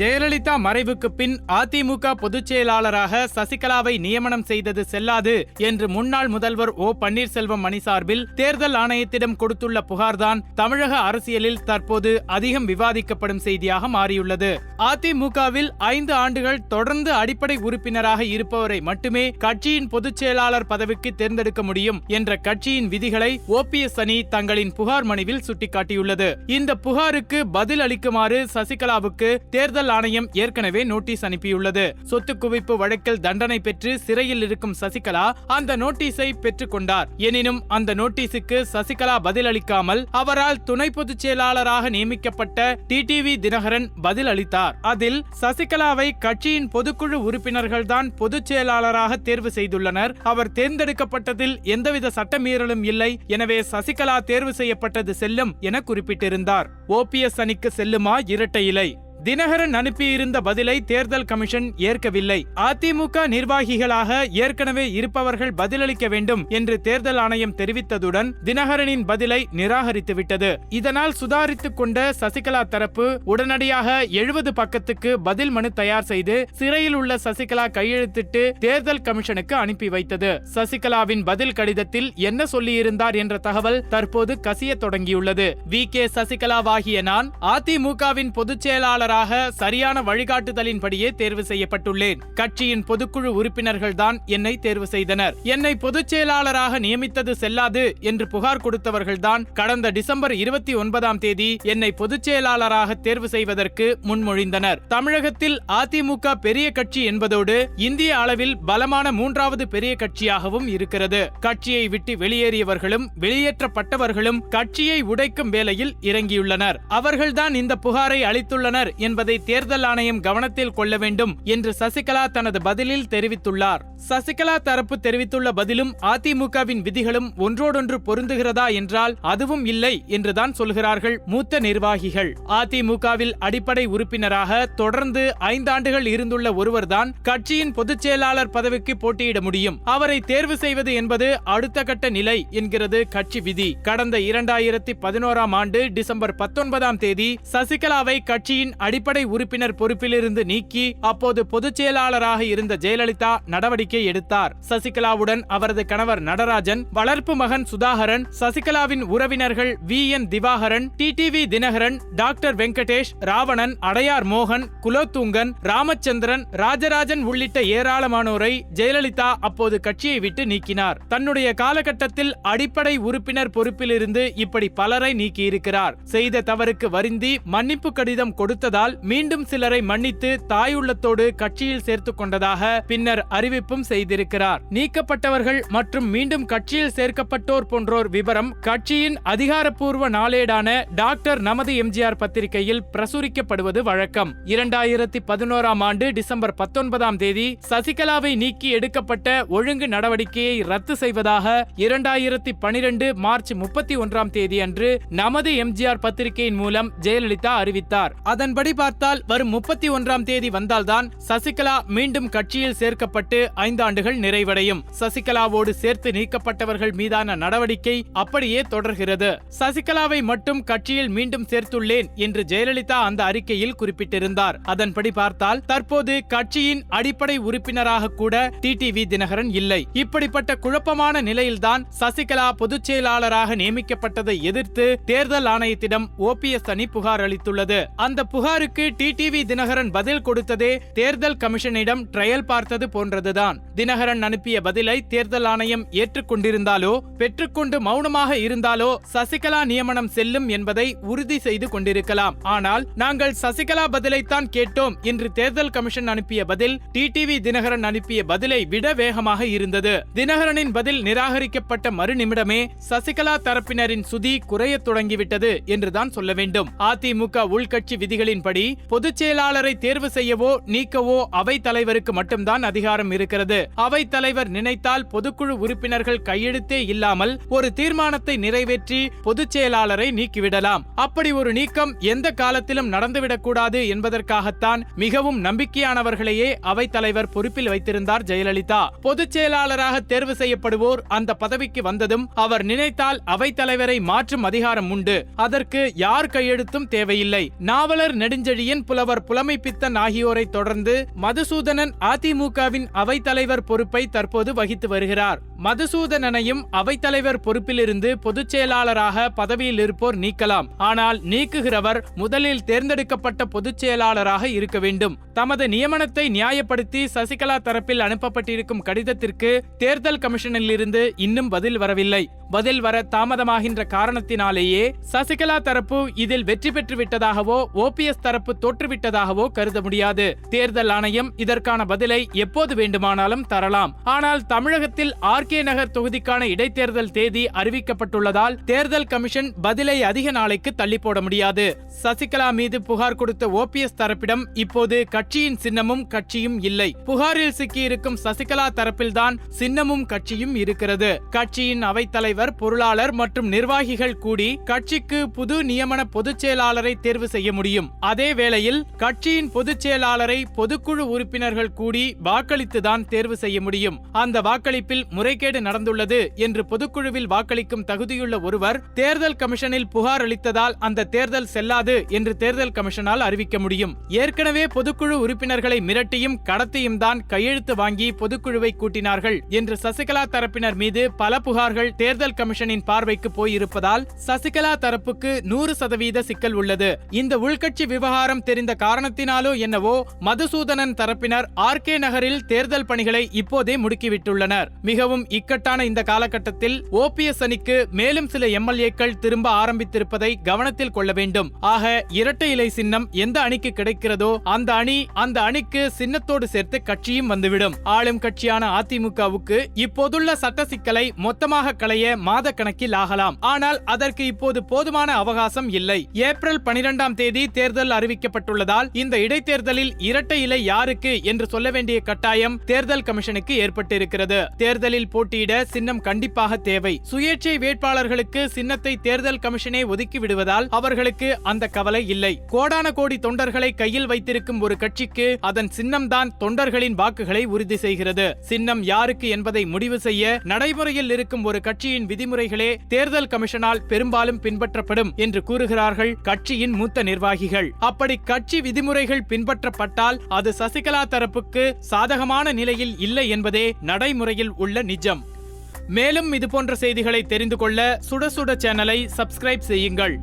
ஜெயலலிதா மறைவுக்கு பின் அதிமுக பொதுச் செயலாளராக சசிகலாவை நியமனம் செய்தது செல்லாது என்று முன்னாள் முதல்வர் ஓ பன்னீர்செல்வம் மணி சார்பில் தேர்தல் ஆணையத்திடம் கொடுத்துள்ள புகார்தான் தமிழக அரசியலில் தற்போது அதிகம் விவாதிக்கப்படும் செய்தியாக மாறியுள்ளது. அதிமுகவில் ஐந்து ஆண்டுகள் தொடர்ந்து அடிப்படை உறுப்பினராக இருப்பவரை மட்டுமே கட்சியின் பொதுச் செயலாளர் பதவிக்கு தேர்ந்தெடுக்க முடியும் என்ற கட்சியின் விதிகளை ஓபிஎஸ் அணி தங்களின் புகார் மனுவில் சுட்டிக்காட்டியுள்ளது. இந்த புகாருக்கு பதில் அளிக்குமாறு சசிகலாவுக்கு தேர்தல் ஆணையம் ஏற்கனவே நோட்டீஸ் அனுப்பியுள்ளது. சொத்து குவிப்பு வழக்கில் தண்டனை பெற்று சிறையில் இருக்கும் சசிகலா அந்த நோட்டீஸை பெற்றுக் கொண்டார். எனினும் அந்த நோட்டீஸுக்கு சசிகலா பதில் அளிக்காமல் அவரால் துணை பொதுச் செயலாளராக நியமிக்கப்பட்ட டிடிவி தினகரன் பதில் அளித்தார் அதில் சசிகலாவை கட்சியின் பொதுக்குழு உறுப்பினர்கள்தான் பொதுச் செயலாளராக தேர்வு செய்துள்ளனர். அவர் தேர்ந்தெடுக்கப்பட்டதில் எந்தவித சட்டமீறலும் இல்லை. எனவே சசிகலா தேர்வு செய்யப்பட்டது செல்லும் என குறிப்பிட்டிருந்தார். ஓபிஎஸ் அணிக்கு செல்லுமா இரட்டை இலை? தினகரன் அனுப்பியிருந்த பதிலை தேர்தல் கமிஷன் ஏற்கவில்லை. அதிமுக நிர்வாகிகளாக ஏற்கனவே இருப்பவர்கள் பதிலளிக்க வேண்டும் என்று தேர்தல் ஆணையம் தெரிவித்ததுடன் தினகரனின் பதிலை நிராகரித்துவிட்டது. இதனால் சுதாரித்துக் கொண்ட சசிகலா தரப்பு உடனடியாக எழுபது பக்கத்துக்கு பதில் மனு தயார் செய்து சிறையில் உள்ள சசிகலா கையெழுத்திட்டு தேர்தல் கமிஷனுக்கு அனுப்பி வைத்தது. சசிகலாவின் பதில் கடிதத்தில் என்ன சொல்லியிருந்தார் என்ற தகவல் தற்போது கசிய தொடங்கியுள்ளது. வி. கே. சசிகலாவாகிய நான் அதிமுகவின் பொதுச் செயலாளர் உறுப்பினராக சரியான வழிகாட்டுதலின்படியே தேர்வு செய்யப்பட்டுள்ளேன். கட்சியின் பொதுக்குழு உறுப்பினர்கள் தான் என்னை தேர்வு செய்தனர். என்னை பொதுச் செயலாளராக நியமித்தது செல்லாது என்று புகார் கொடுத்தவர்கள்தான் கடந்த டிசம்பர் இருபத்தி ஒன்பதாம் தேதி என்னை பொதுச் செயலாளராக தேர்வு செய்வதற்கு முன்மொழிந்தனர். தமிழகத்தில் அதிமுக பெரிய கட்சி என்பதோடு இந்திய அளவில் பலமான மூன்றாவது பெரிய கட்சியாகவும் இருக்கிறது. கட்சியை விட்டு வெளியேறியவர்களும் வெளியேற்றப்பட்டவர்களும் கட்சியை உடைக்கும் வேலையில் இறங்கியுள்ளனர். அவர்கள்தான் இந்த புகாரை அளித்துள்ளனர் என்பதை தேர்தல் ஆணையம் கவனத்தில் கொள்ள வேண்டும் என்று சசிகலா தனது பதிலில் தெரிவித்துள்ளார். சசிகலா தரப்பு தெரிவித்துள்ள பதிலும் அதிமுகவின் விதிகளும் ஒன்றோடொன்று பொருந்துகிறதா என்றால் அதுவும் இல்லை என்றுதான் சொல்கிறார்கள் மூத்த நிர்வாகிகள். அதிமுகவில் அடிப்படை உறுப்பினராக தொடர்ந்து ஐந்தாண்டுகள் இருந்துள்ள ஒருவர்தான் கட்சியின் பொதுச் செயலாளர் பதவிக்கு போட்டியிட முடியும். அவரை தேர்வு செய்வது என்பது அடுத்த கட்ட நிலை என்கிறது கட்சி விதி. கடந்த இரண்டாயிரத்தி பதினோராம் ஆண்டு டிசம்பர் பத்தொன்பதாம் தேதி சசிகலாவை கட்சியின் அடிப்படை உறுப்பினர் பொறுப்பிலிருந்து நீக்கி அப்போது பொதுச் செயலாளராக இருந்த ஜெயலலிதா நடவடிக்கை எடுத்தார். சசிகலாவுடன் அவரது கணவர் நடராஜன் வளர்ப்பு மகன் சுதாகரன் சசிகலாவின் உறவினர்கள் V. N. Divakaran TTV Dhinakaran doctor Venkatesh Ravanan Adyar மோகன் குலோத்துங்கன் ராமச்சந்திரன் ராஜராஜன் உள்ளிட்ட ஏராளமானோரை ஜெயலலிதா அப்போது கட்சியை விட்டு நீக்கினார். தன்னுடைய காலகட்டத்தில் அடிப்படை உறுப்பினர் பொறுப்பிலிருந்து இப்படி பலரை நீக்கியிருக்கிறார். செய்த தவறுக்கு வருந்தி மன்னிப்பு கடிதம் கொடுத்ததால் மீண்டும் சிலரை மன்னித்து தாயுள்ளத்தோடு கட்சியில் சேர்த்துக் கொண்டதாக பின்னர் அறிவிப்பும் செய்திருக்கிறார். நீக்கப்பட்டவர்கள் மற்றும் மீண்டும் கட்சியில் சேர்க்கப்பட்டோர் போன்றோர் விவரம் கட்சியின் அதிகாரப்பூர்வ நாளேடான டாக்டர் நமது எம்ஜிஆர் பத்திரிகையில் பிரசுரிக்கப்படுவது வழக்கம். இரண்டாயிரத்தி பதினோராம் ஆண்டு டிசம்பர் பத்தொன்பதாம் தேதி சசிகலாவை நீக்கி எடுக்கப்பட்ட ஒழுங்கு நடவடிக்கையை ரத்து செய்வதாக இரண்டாயிரத்தி பனிரெண்டு மார்ச் முப்பத்தி ஒன்றாம் தேதி அன்று நமது எம்ஜிஆர் பத்திரிகையின் மூலம் ஜெயலலிதா அறிவித்தார். அதன்படி பார்த்தால் வரும் முப்பத்தி ஒன்றாம் தேதி வந்தால்தான் சசிகலா மீண்டும் கட்சியில் சேர்க்கப்பட்டு ஐந்தாண்டுகள் நிறைவடையும். சசிகலாவோடு சேர்த்து நீக்கப்பட்டவர்கள் மீதான நடவடிக்கை அப்படியே தொடர்கிறது. சசிகலாவை மட்டும் கட்சியில் மீண்டும் சேர்த்துள்ளேன் என்று ஜெயலலிதா அந்த அறிக்கையில் குறிப்பிட்டிருந்தார். அதன்படி பார்த்தால் தற்போது கட்சியின் அடிப்படை உறுப்பினராக கூட டிடிவி தினகரன் இல்லை. இப்படிப்பட்ட குழப்பமான நிலையில்தான் சசிகலா பொதுச் செயலாளராக நியமிக்கப்பட்டதை எதிர்த்து தேர்தல் ஆணையத்திடம் ஓபிஎஸ் அணி புகார் அளித்துள்ளது. அந்த புகார் புகாருக்கு டிடிவி தினகரன் பதில் கொடுத்ததே தேர்தல் கமிஷனிடம் ட்ரையல் பார்த்தது போன்றதுதான். தினகரன் அனுப்பிய பதிலை தேர்தல் ஆணையம் ஏற்றுக்கொண்டிருந்தாலோ பெற்றுக்கொண்டு மௌனமாக இருந்தாலோ சசிகலா நியமனம் செல்லும் என்பதை உறுதி செய்து கொண்டிருக்கலாம். ஆனால் நாங்கள் சசிகலா பதிலைத்தான் கேட்டோம் என்று தேர்தல் கமிஷன் அனுப்பிய பதில் டிடிவி தினகரன் அனுப்பிய பதிலை விட வேகமாக இருந்தது. தினகரனின் பதில் நிராகரிக்கப்பட்ட மறுநிமிடமே சசிகலா தரப்பினரின் சுதி குறையத் தொடங்கிவிட்டது என்றுதான் சொல்ல வேண்டும். அதிமுக உள்கட்சி விதிகளின் சட்டத்தின்படி பொதுச் செயலாளரை தேர்வு செய்யவோ நீக்கவோ அவை தலைவருக்கு மட்டும்தான் அதிகாரம் இருக்கிறது. அவை தலைவர் நினைத்தால் பொதுக்குழு உறுப்பினர்கள் கையெழுத்தே இல்லாமல் ஒரு தீர்மானத்தை நிறைவேற்றி பொதுச் செயலாளரை நீக்கிவிடலாம். அப்படி ஒரு நீக்கம் எந்த காலத்திலும் நடந்துவிடக்கூடாது என்பதற்காகத்தான் மிகவும் நம்பிக்கையானவர்களையே அவை தலைவர் பொறுப்பில் வைத்திருந்தார் ஜெயலலிதா. பொதுச் செயலாளராக தேர்வு செய்யப்படுவோர் அந்த பதவிக்கு வந்ததும் அவர் நினைத்தால் அவை தலைவரை மாற்றும் அதிகாரம் உண்டு. அதற்கு யார் கையெழுத்தும் தேவையில்லை. நாவலர் நெடுஞ்செழியன் புலவர் புலமை பித்தன் ஆகியோரை தொடர்ந்து மதுசூதனன் அதிமுகவின் அவைத்தலைவர் பொறுப்பை தற்போது வகித்து வருகிறார். மதுசூதனனையும் அவைத்தலைவர் பொறுப்பிலிருந்து பொதுச் செயலாளராக பதவியில் இருப்போர் நீக்கலாம். ஆனால் நீக்குகிறவர் முதலில் தேர்ந்தெடுக்கப்பட்ட பொதுச் செயலாளராக இருக்க வேண்டும். தமது நியமனத்தை நியாயப்படுத்தி சசிகலா தரப்பில் அனுப்பப்பட்டிருக்கும் கடிதத்திற்கு தேர்தல் கமிஷனில் இருந்து இன்னும் பதில் வரவில்லை. பதில் வர தாமதமாகின்ற காரணத்தினாலேயே சசிகலா தரப்பு இதில் வெற்றி பெற்று விட்டதாகவோ ஓபிஎஸ் தரப்பு தோற்றுவிட்டதாகவோ கருத முடியாது. தேர்தல் ஆணையம் இதற்கான பதிலை எப்போது வேண்டுமானாலும் தரலாம். ஆனால் தமிழகத்தில் ஆர்கே நகர் தொகுதிக்கான இடைத்தேர்தல் தேதி அறிவிக்கப்பட்டுள்ளதால் தேர்தல் கமிஷன் பதிலை அதிக நாளைக்கு தள்ளி போட முடியாது. சசிகலா மீது புகார் கொடுத்த ஓபிஎஸ் தரப்பிடம் இப்போது கட்சியின் சின்னமும் கட்சியும் இல்லை. புகாரில் சிக்கியிருக்கும் சசிகலா தரப்பில்தான் சின்னமும் கட்சியும் இருக்கிறது. கட்சியின் அவைத்தலைவர் பொருளாளர் மற்றும் நிர்வாகிகள் கூடி கட்சிக்கு புது நியமன பொதுச் செயலாளரை தேர்வு செய்ய முடியும். அதே வேளையில் கட்சியின் பொதுச் செயலாளரை பொதுக்குழு உறுப்பினர்கள் கூடி வாக்களித்துதான் தேர்வு செய்ய முடியும். அந்த வாக்களிப்பில் முறைகேடு நடந்துள்ளது என்று பொதுக்குழுவில் வாக்களிக்கும் தகுதியுள்ள ஒருவர் தேர்தல் கமிஷனில் புகார் அளித்ததால் அந்த தேர்தல் செல்லாது என்று தேர்தல் கமிஷனால் அறிவிக்க முடியும். ஏற்கனவே பொதுக்குழு உறுப்பினர்களை மிரட்டியும் கடத்தியும் தான் கையெழுத்து வாங்கி பொதுக்குழுவை கூட்டினார்கள் என்று சசிகலா தரப்பினர் மீது பல புகார்கள் தேர்தல் கமிஷனின் பார்வைக்கு போயிருப்பதால் சசிகலா தரப்புக்கு நூறு சதவீத சிக்கல் உள்ளது. இந்த உள்கட்சி விவகாரம் தெரிந்த காரணத்தினாலோ என்னவோ மதுசூதனன் தரப்பினர் ஆர்கே நகரில் தேர்தல் பணிகளை இப்போதே முடுக்கிவிட்டுள்ளனர். மிகவும் இக்கட்டான இந்த காலகட்டத்தில் ஓபிஎஸ் அணிக்கு மேலும் சில எம்எல்ஏக்கள் திரும்ப ஆரம்பித்திருப்பதை கவனத்தில் கொள்ள வேண்டும். ஆக இரட்டை இலை சின்னம் எந்த அணிக்கு கிடைக்கிறதோ அந்த அணி அந்த அணிக்கு சின்னத்தோடு சேர்த்து கட்சியும் வந்துவிடும். ஆளும் கட்சியான அதிமுகவுக்கு இப்போதுள்ள சட்ட சிக்கலை மொத்தமாக களைய மாத கணக்கில் ஆகலாம். ஆனால் அதற்கு இப்போது போதுமான அவகாசம் இல்லை. ஏப்ரல் பனிரெண்டாம் தேதி தேர்தல் தேர்தல் அறிவிக்கப்பட்டுள்ளதால் இந்த இடைத்தேர்தலில் இரட்டை இலை யாருக்கு என்று சொல்ல வேண்டிய கட்டாயம் தேர்தல் கமிஷனுக்கு ஏற்பட்டிருக்கிறது. தேர்தலில் போட்டியிட சின்னம் கண்டிப்பாக தேவை. சுயேட்சை வேட்பாளர்களுக்கு சின்னத்தை தேர்தல் கமிஷனே ஒதுக்கி விடுவதால் அவர்களுக்கு அந்த கவலை இல்லை. கோடான கோடி தொண்டர்களை கையில் வைத்திருக்கும் ஒரு கட்சிக்கு அதன் சின்னம்தான் தொண்டர்களின் வாக்குகளை உறுதி செய்கிறது. சின்னம் யாருக்கு என்பதை முடிவு செய்ய நடைமுறையில் இருக்கும் ஒரு கட்சியின் விதிமுறைகளே தேர்தல் கமிஷனால் பெரும்பாலும் பின்பற்றப்படும் என்று கூறுகிறார்கள் கட்சியின் மூத்த நிர்வாகிகள். அப்படி கட்சி விதிமுறைகள் பின்பற்றப்பட்டால் அது சசிகலா தரப்புக்கு சாதகமான நிலையில் இல்லை என்பதே நடைமுறையில் உள்ள நிஜம். மேலும் இதுபோன்ற செய்திகளை தெரிந்து கொள்ள சுட சுட சேனலை சப்ஸ்கிரைப் செய்யுங்கள்.